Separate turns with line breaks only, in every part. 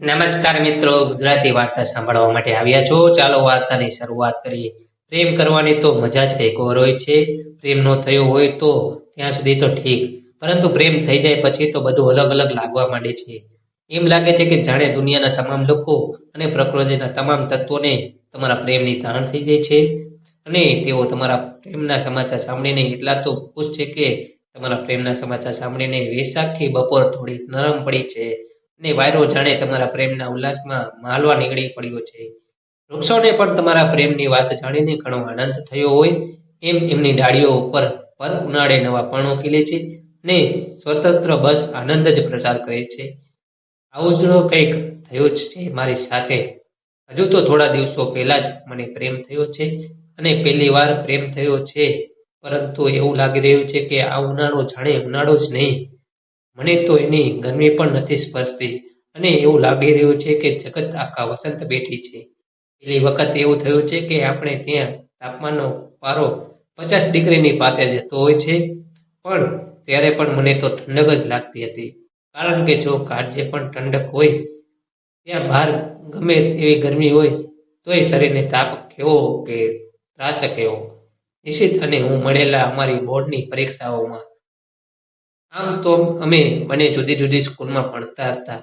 નમસ્કાર મિત્રો, ગુજરાતી વાર્તા સાંભળવા માટે આવ્યા છો. ચાલો વાર્તાની શરૂઆત કરીએ. પ્રેમ કરવાની તો મજા જ કંઈક ઓર હોય છે. પ્રેમ નો થયો હોય તો ત્યાં સુધી તો ઠીક. પરંતુ પ્રેમ થઈ જાય પછી તો બધું અલગ અલગ લાગવા માંડે છે. એમ લાગે છે કે જાણે દુનિયાના તમામ લોકો અને પ્રકૃતિના તમામ તત્વોને તમારા પ્રેમની તાણ થઈ ગઈ છે. અને તેઓ તમારા પ્રેમના સમાચાર સાંભળીને એટલા તો ખુશ છે કે તમારા પ્રેમના સમાચાર સાંભળીને વૈશાખી બપોર થોડી નરમ પડી છે. ને વાયરો જાણે તમારા પ્રેમના ઉલ્લાસમાં માલવા નીકળી પડ્યો છે. વૃક્ષોને પણ તમારા પ્રેમની વાત જાણીને ઘણો આનંદ થયો હોય. એમ એમની ડાળીઓ ઉપર પર ઉનાળે નવા પર્ણો ખીલે છે ને સ્વતંત્ર બસ આનંદ જ પ્રસાર કરે છે. આવું જ કંઈક થયું જ છે મારી સાથે. હજુ તો થોડા દિવસો પહેલા જ મને પ્રેમ થયો છે અને પહેલી વાર પ્રેમ થયો છે. પરંતુ એવું લાગી રહ્યું છે કે આ ઉનાળો જાણે ઉનાળો જ નહીં. મને તો એની ગરમી પણ નથી સ્પર્શતી અને એવું લાગી રહ્યું છે કે જગત આખા વસંત બેઠી છે. પેલી વખત એવું થયું છે કે આપણે ત્યાં તાપમાનનો પારો પચાસ ડિગ્રીની પાસે જતો હોય છે, પણ ત્યારે પણ મને તો ઠંડક જ લાગતી હતી. કારણ કે જો કાળજે પણ ઠંડક હોય, ત્યાં બહાર ગમે એવી ગરમી હોય, તોય શરીરને તાપ કેવો કે ત્રાસ કેવો. નિશ્ચિત અને હું મળેલા અમારી બોર્ડની પરીક્ષાઓમાં આમ તો અમે બંને જુદી જુદી સ્કૂલમાં ભણતા હતા.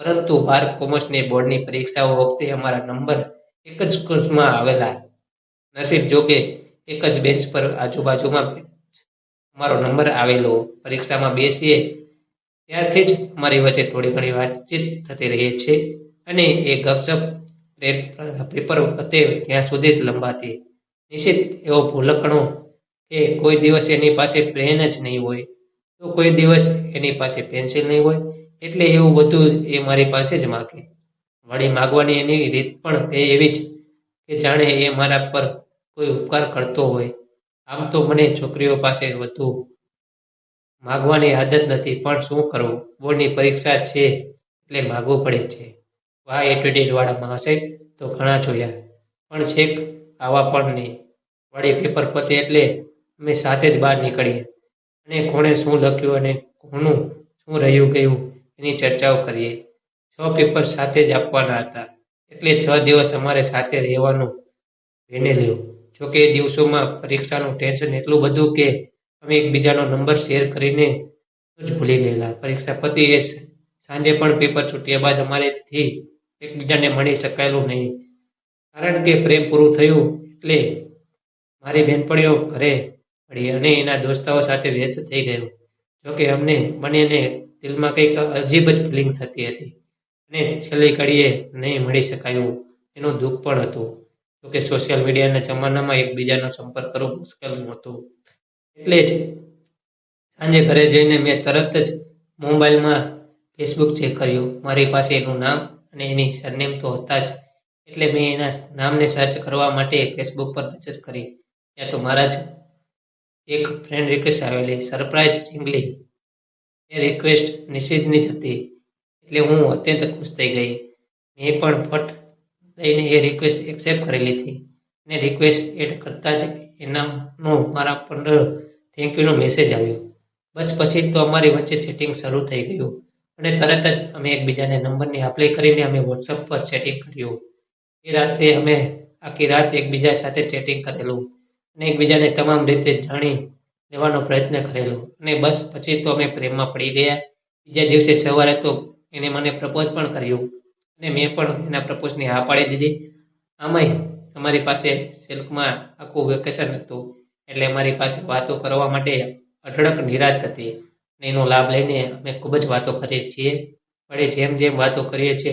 પરંતુ બાર કોમર્સની બોર્ડની પરીક્ષાઓ વખતે અમારા નંબર એક જ સ્કૂલમાં આવેલા. નસીબ જોકે એક જ બેન્ચ પર આજુબાજુમાં અમારો નંબર આવેલો. પરીક્ષામાં બેસીએ ત્યારથી જ મારી વચ્ચે થોડી ઘણી વાતચીત થતી રહી છે અને એ ગપસપ પેપર પતે ત્યાં સુધી જ લંબાતી. નિશ્ચિત એવો ભૂલકણો કે કોઈ દિવસ એની પાસે પ્રેન જ નહીં હોય. તો કોઈ દિવસ એની પાસે પેન્સિલ નહીં હોય, એટલે એવું બધું એ મારી પાસે જ માગે. વળી માગવાની એની રીત પણ એ એવી જ કે જાણે એ મારા પર કોઈ ઉપકાર કરતો હોય. આમ તો મને છોકરીઓ પાસે વધુ માગવાની આદત નથી, પણ શું કરવું? બોર્ડની પરીક્ષા છે એટલે માગવું પડે છે. વાહ એટીટ્યુડ વાળા મહાશય, તો ઘણા જોયા. પણ છેક આવા પણ નહીં. વળી પેપર પતે એટલે અમે સાથે જ બહાર નીકળીએ. અને કોણે શું લખ્યું અને કોનું શું રહ્યું ગયું, એની ચર્ચાઓ કરીએ. છ પેપર સાથે જ આપવાના હતા. એટલે છ દિવસ અમારે સાથે રહેવાનું એને લ્યું. જોકે એ દિવસોમાં પરીક્ષાનું ટેન્શન એટલું બધું કે અમે એકબીજાનો નંબર શેર કરીને જ ભૂલી ગયેલા. પરીક્ષા પતી એ સાંજે પણ પેપર છૂટ્યા બાદ અમારેથી એકબીજાને મળી શકાયેલું નહીં. કારણ કે પ્રેમ પૂરું થયું એટલે મારી બહેનપણીઓ ઘરે પડી અને એના દોસ્તાઓ સાથે વ્યસ્ત થઈ ગયો. જોકે અમને બંનેને દિલમાં કંઈક અજીબ જ ફિલિંગ થતી હતી. અને છેલ્લી ઘડીએ નહીં મળી શકાયું. એનું દુઃખ પણ હતું. જોકે સોશિયલ મીડિયાના જમાનામાં એકબીજાનો સંપર્ક કરવો મુશ્કેલ હતું એટલે જ સાંજે ઘરે જઈને મેં તરત જ મોબાઈલમાં ફેસબુક ચેક કર્યું. મારી પાસે એનું નામ અને એની સરનેમ તો હતા જ. એટલે મેં એના નામને સર્ચ કરવા માટે ફેસબુક પર નજર કરી. ત્યાં તો મારા જ એક ફ્રેન્ડ રિક્વેસ્ટ આવેલી સરપ્રાઈઝ ચિંગલી એ રિક્વેસ્ટ નિષિદ્ધની જ હતી એટલે હું અત્યંત ખુશ થઈ ગઈ. મેં પણ ફટ દઈને એ રિક્વેસ્ટ એક્સેપ્ટ કરી લીધી. અને રિક્વેસ્ટ એડ કરતાં જ એનાનો મારા પંદર થેન્ક યુનો મેસેજ આવ્યો. બસ પછી તો અમારી વચ્ચે ચેટિંગ શરૂ થઈ ગયું. અને તરત જ અમે એકબીજાને નંબરની આપ્લે કરીને અમે વોટ્સઅપ પર ચેટિંગ કર્યું. એ રાત્રે અમે આખી રાત એકબીજા સાથે ચેટિંગ કરેલું. અને એકબીજાને તમામ રીતે જાણી લેવાનો પ્રયત્ન કરેલો. અને બસ પછી તો અમે પ્રેમમાં પડી ગયા. બીજા દિવસે સવારે તો એને મને પ્રપોઝ પણ કર્યું. અને મેં પણ એના પ્રપોઝની હા પાડી દીધી. આમાંય અમારી પાસે સિલ્કમાં આખું વેકેશન હતું. એટલે અમારી પાસે વાતો કરવા માટે અઢળક નિરાત હતી. અને એનો લાભ લઈને અમે ખૂબ જ વાતો કરીએ છીએ. વળી જેમ જેમ વાતો કરીએ છીએ,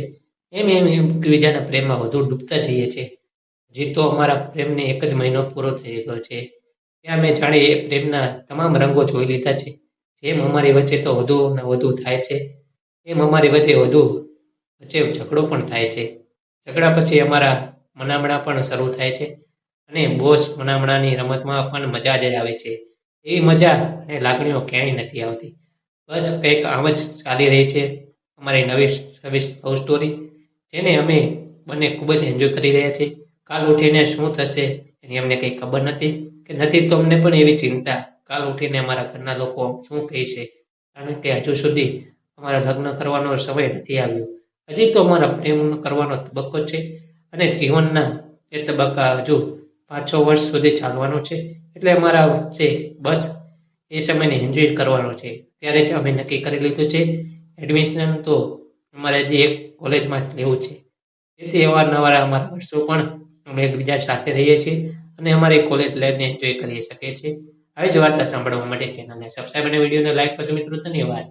એમ એમ એમ એકબીજાના પ્રેમમાં વધુ ડૂબતા જઈએ છીએ. હજી તો અમારા પ્રેમને એક જ મહિનો પૂરો થઈ ગયો છે. ત્યાં મેં જાણે એ પ્રેમના તમામ રંગો જોઈ લીધા છે. જેમ અમારી વચ્ચે તો વધુ ને વધુ થાય છે. એમ અમારી વચ્ચે વધુ વચ્ચે ઝઘડો પણ થાય છે. ઝઘડા પછી અમારા મનામણા પણ શરૂ થાય છે અને બોસ મનામણાની રમતમાં પણ મજા જ આવે છે. એવી મજા અને લાગણીઓ ક્યાંય નથી આવતી. બસ કંઈક આમ જ ચાલી રહી છે અમારી નવી સર્વિસ લવ સ્ટોરી જેને અમે બંને ખૂબ જ એન્જોય કરી રહ્યા છીએ. કાલ ઉઠીને શું થશે એની અમને કંઈ ખબર નથી કે નથી તો અમને પણ એવી ચિંતા. કાલ ઉઠીને અમારા ઘરના લોકો શું કહે છે? કારણ કે હજુ સુધી અમારા લગ્ન કરવાનો સમય નથી આવ્યો. હજી તો અમારા પ્રેમ કરવાનો તબક્કો છે અને જીવનના એ તબક્કા હજુ પાંચ છ વર્ષ સુધી ચાલવાનો છે. એટલે અમારા વચ્ચે બસ એ સમયને એન્જોય કરવાનો છે. ત્યારે જ અમે નક્કી કરી લીધું છે. એડમિશન તો અમારે હજી એક કોલેજમાં જ લેવું છે. તેથી અવારનવાર અમારા વર્ષો પણ અમે એકબીજા સાથે રહીએ છીએ અને અમારી કોલેજ લાઈફને એન્જોય કરી શકીએ છીએ. આવી જ વાર્તા સાંભળવા માટે ચેનલને સબસ્ક્રાઈબ અને વિડીયોને લાઈક કરજો મિત્રો. ધન્યવાદ.